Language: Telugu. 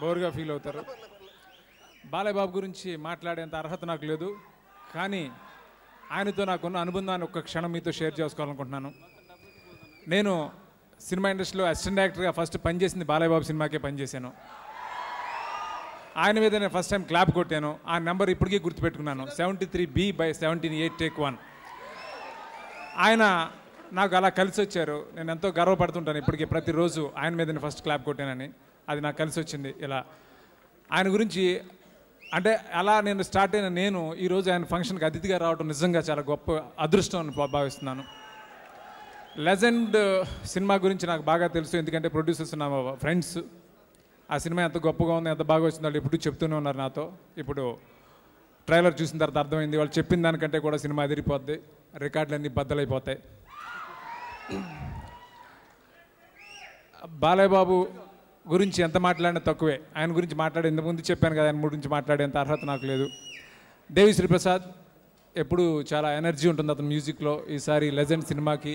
బోర్గా ఫీల్ అవుతారు. బాలయ్యబాబు గురించి మాట్లాడేంత అర్హత నాకు లేదు. కానీ ఆయనతో నాకున్న అనుబంధాన్ని ఒక్క క్షణం మీతో షేర్ చేసుకోవాలనుకుంటున్నాను. నేను సినిమా ఇండస్ట్రీలో అసిస్టెంట్ డైరెక్టర్గా ఫస్ట్ పనిచేసింది బాలయ్యబాబు సినిమాకే పనిచేశాను. ఆయన మీద నేను ఫస్ట్ టైం క్లాప్ కొట్టాను. ఆ నెంబర్ ఇప్పటికీ గుర్తుపెట్టుకున్నాను. Seventy three B by seventeen eight take one ఆయన నాకు అలా కలిసి వచ్చారు నేను ఎంతో గర్వపడుతుంటాను ఇప్పటికీ ప్రతిరోజు ఆయన మీద నేను ఫస్ట్ క్లాప్ కొట్టానని. అది నాకు కలిసి వచ్చింది ఇలా. ఆయన గురించి అంటే అలా నేను స్టార్ట్ అయిన నేను ఈరోజు ఆయన ఫంక్షన్కి అతిథిగా రావడం నిజంగా చాలా గొప్ప అదృష్టం అని భా- భావిస్తున్నాను. లెజెండ్ సినిమా గురించి నాకు బాగా తెలుసు ఎందుకంటే ప్రొడ్యూసర్స్ నా ఫ్రెండ్స్. ఆ సినిమా ఎంత గొప్పగా ఉంది ఎంత బాగా వచ్చిందో వాళ్ళు ఎప్పుడు చెప్తూనే ఉన్నారు నాతో. ఇప్పుడు ట్రైలర్ చూసిన తర్వాత అర్థమైంది వాళ్ళు చెప్పిన దానికంటే కూడా సినిమా ఎదిరిపోద్ది రికార్డులన్నీ బద్దలైపోతాయి. బాలయ్య బాబు గురించి ఎంత మాట్లాడినా తక్కువే. ఆయన గురించి మాట్లాడే ఇంతకుముందు చెప్పాను కదా ఆయన గురించి మాట్లాడేంత అర్హత నాకు లేదు. దేవి శ్రీప్రసాద్ ఎప్పుడు చాలా ఎనర్జీ ఉంటుంది అతని మ్యూజిక్లో. ఈసారి లెజెండ్ సినిమాకి